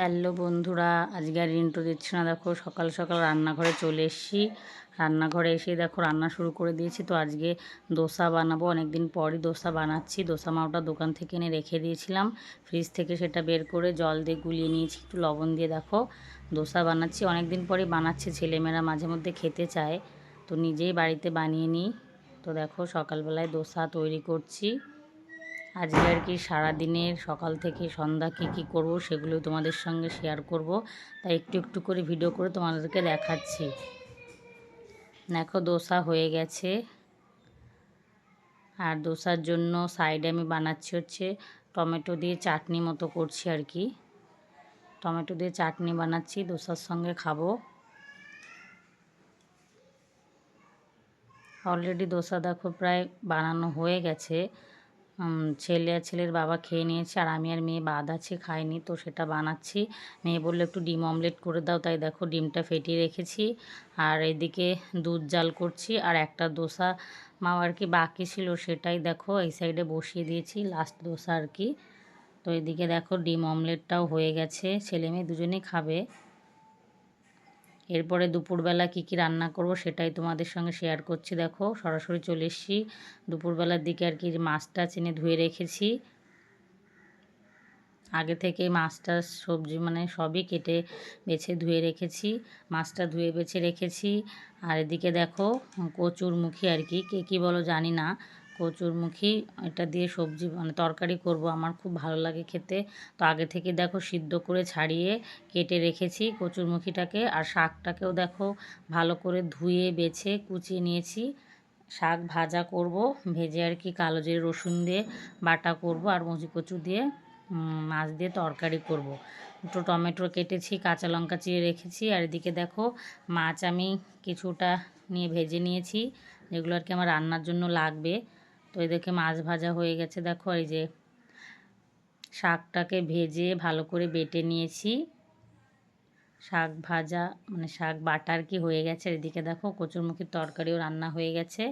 Hello বন্ধুরা, আজকে আর intro দিচ্ছি না। দেখো, সকাল সকাল রান্নাঘরে চলে এসেছি। রান্নাঘরে এসে দেখো, রান্না শুরু করে দিয়েছি। তো আজকে দোসা বানাবো। অনেক দিন পরই দোসা বানাচ্ছি। দোসা মাওটা দোকান থেকে এনে রেখে দিয়েছিলাম। ফ্রিজ থেকে সেটা বের করে জল দিয়ে গুলিয়ে নিয়েছি। একটু লবণ দিয়ে দেখো, দোসা বানাচ্ছি। অনেক দিন পরই বানাচ্ছে, ছেলেমেয়েরা মাঝে মধ্যে খেতে চায়। তো নিজেই বাড়িতে বানিয়ে নিই। তো দেখো, সকালবেলায় দোসা তৈরি করছি। আজকে আর কি সারাদিনের সকাল থেকে সন্ধ্যা কী কী করব সেগুলো তোমাদের সঙ্গে শেয়ার করব। তাই একটু একটু করে ভিডিও করে তোমাদেরকে দেখাচ্ছি। দেখো, দোসা হয়ে গেছে। আর দোসার জন্য সাইডে আমি বানাচ্ছি হচ্ছে টমেটো দিয়ে চাটনি মতো করছি আর কি। টমেটো দিয়ে চাটনি বানাচ্ছি, দোসার সঙ্গে খাব। অলরেডি দোসা দেখো প্রায় বানানো হয়ে গেছে। ছেলে আর ছেলের বাবা খেয়ে নিয়েছে আর আমি আর মেয়ে বাদ আছে, খাইনি তো সেটা বানাচ্ছি। মেয়ে বলল, একটু ডিম অমলেট করে দাও। তাই দেখো ডিমটা ফেটিয়ে রেখেছি আর এদিকে দুধ জাল করছি আর একটা দোসা মা আর কি বাকি ছিল সেটাই দেখো এই সাইডে বসিয়ে দিয়েছি লাস্ট দোসা আর কি। তো এদিকে দেখো ডিম অমলেটটাও হয়ে গেছে, ছেলে মেয়ে দুজনেই খাবে। এরপরে দুপুরবেলা কী কী রান্না করব সেটাই তোমাদের সঙ্গে শেয়ার করছি, দেখো। সরাসরি চলে এসেছি। দুপুরবেলার দিকে আর কি মাছটা চেনে ধুয়ে রেখেছি। আগে থেকে মাছটা সবজি মানে সবই কেটে বেছে ধুয়ে রেখেছি, মাছটা ধুয়ে বেছে রেখেছি। আর এদিকে দেখো কচুর মুখী আর কি, কে কী বলো জানি না। কচুরমুখী, এটা দিয়ে সবজি মানে তরকারি করব, আমার খুব ভালো লাগে খেতে। তো আগে থেকে দেখো সিদ্ধ করে ছাড়িয়ে কেটে রেখেছি কচুরমুখীটাকে, আর শাকটাকেও দেখো ভালো করে ধুয়ে, বেছে, কুচিয়ে নিয়েছি। শাক ভাজা করব, ভেজে আর কি কালো জিরে রসুন দিয়ে বাটা করব, আর মুজি কচু দিয়ে মাছ দিয়ে তরকারি করব। একটু টমেটো কেটেছি, কাঁচা লঙ্কা চিড়ে রেখেছি, আর এদিকে দেখো মাছ আমি কিছুটা নিয়ে ভেজে নিয়েছি, যেগুলো আর কি আমার রান্নার জন্য লাগবে। তো এদেরকে মাছ ভাজা হয়ে গেছে। দেখো এই যে শাকটাকে ভেজে ভালো করে বেটে নিয়েছি। শাক ভাজা মানে শাক বাটার কি হয়ে গেছে? এদিকে দেখো কচুরমুখির তরকারিও রান্না হয়ে গেছে।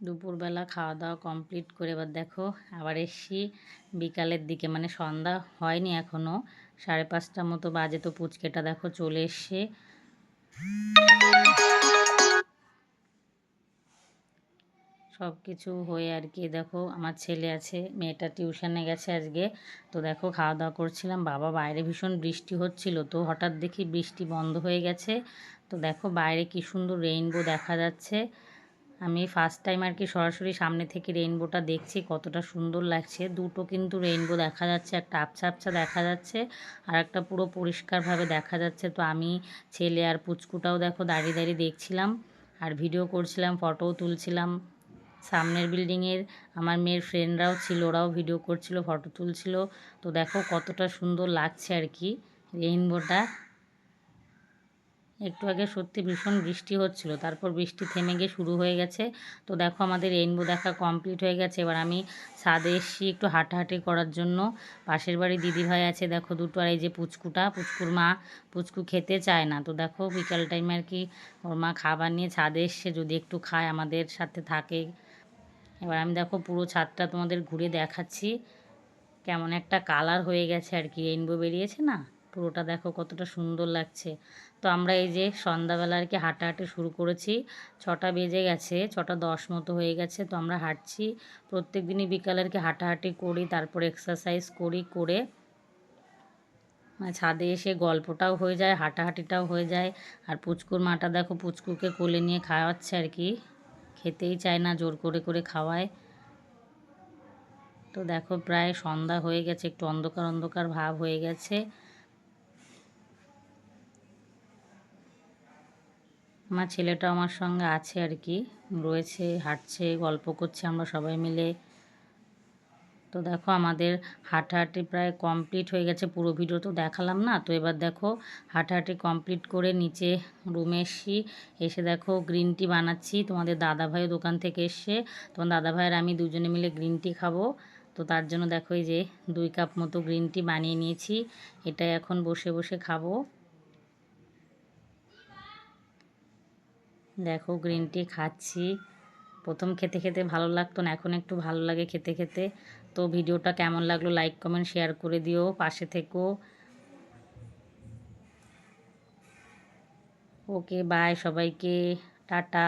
দুপুরবেলা খাওয়া দাওয়া কমপ্লিট করে এবার দেখো আবার এসছি বিকালের দিকে। মানে সন্ধ্যা হয়নি এখনও সাড়ে পাঁচটার মতো বাজে তো পুচকেটা দেখো চলে এসছে। সব কিছু হয়ে আর কি দেখো আমার ছেলে আছে, মেয়েটা টিউশনে গেছে আজকে। তো দেখো খাওয়া দাওয়া করছিলাম, বাবা বাইরে ভীষণ বৃষ্টি হচ্ছিল, তো হঠাৎ দেখি বৃষ্টি বন্ধ হয়ে গেছে। তো দেখো বাইরে কি সুন্দর রেইনবো দেখা যাচ্ছে। আমি ফার্স্ট টাইম আর কি সরাসরি সামনে থেকে রেইনবোটা দেখছি, কতটা সুন্দর লাগছে। দুটো কিন্তু রেইনবো দেখা যাচ্ছে, একটা আবছা আবছা দেখা যাচ্ছে, আর একটা পুরো পরিষ্কারভাবে দেখা যাচ্ছে। তো আমি, ছেলে আর পুচকুটাও দেখো দাঁড়িয়ে দাঁড়িয়ে দেখছিলাম, আর ভিডিও করছিলাম ফটোও তুলছিলাম। সামনের বিল্ডিংয়ের আমার মেয়ের ফ্রেন্ডরাও ছিল, ওরাও ভিডিও করছিল ফটো তুলছিল। তো দেখো কতটা সুন্দর লাগছে আর কি। রেইনবোটা একটু আগে সত্যি ভীষণ বৃষ্টি হচ্ছিল, তারপর বৃষ্টি থেমে গিয়ে শুরু হয়ে গেছে। তো দেখো আমাদের রেইনবো দেখা কমপ্লিট হয়ে গেছে। এবার আমি ছাদে এসছি একটু হাঁটাহাঁটি করার জন্য। পাশের বাড়ি দিদিভাই আছে, দেখো দুটো আর এই যে পুচকুটা, পুচকুর মা পুচকু খেতে চায় না। তো দেখো বিকাল টাইমে আর কি ওর মা খাবার নিয়ে ছাদে এসছে, যদি একটু খায় আমাদের সাথে থাকে। এবার আমি দেখো পুরো ছাদটা তোমাদের ঘুরে দেখাচ্ছি। কেমন একটা কালার হয়ে গেছে আর কি রেইনবো বেরিয়েছে না? পুরোটা দেখো কতটা সুন্দর লাগছে। তো আমরা এই যে সন্ধ্যাবেলা আর কি হাঁটাহাঁটি শুরু করেছি, ছটা বেজে গেছে, ছটা দশ মতো হয়ে গেছে, তো আমরা হাঁটছি। প্রত্যেক দিনই বিকালে আর কি হাঁটাহাঁটি করি, তারপর এক্সারসাইজ করি, করে ছাদে এসে গল্পটাও হয়ে যায়, হাঁটাহাঁটিটাও হয়ে যায়। আর পুচকুর মাটা দেখো পুচকুকে কোলে নিয়ে খাওয়াচ্ছে আর কি। খেতেই চায় না, জোর করে করে খাওয়ায়। তো দেখো প্রায় সন্ধ্যা হয়ে গেছে, একটু অন্ধকার অন্ধকার ভাব হয়ে গেছে। আমার ছেলেটা আমার সঙ্গে আছে আর কি, রয়েছে, হাঁটছে, গল্প করছে, আমরা সবাই মিলে তো দেখো আমাদের হাঁটাহাঁটি প্রায় কমপ্লিট হয়ে গেছে, পুরো ভিডিও তো দেখালাম না। তো এবার দেখো হাঁটাহাঁটি কমপ্লিট করে নিচে রুমে এসছি। এসে দেখো গ্রিন টি বানাচ্ছি। তোমাদের দাদাভাইও দোকান থেকে এসছে। তোমার দাদাভাইয়ের আমি দুজনে মিলে গ্রিন টি খাব। তো তার জন্য দেখো এই যে দুই কাপ মতো গ্রিন টি বানিয়ে নিয়েছি। এটাই এখন বসে বসে খাব। দেখো গ্রিন টি খাচ্ছি। প্রথম খেতে খেতে ভালো লাগতো না, এখন একটু ভালো লাগে খেতে খেতে। তো ভিডিওটা কেমন লাগল লাইক কমেন্ট শেয়ার করে দিও, পাশে থেকো। ওকে বাই সবাইকে, টাটা।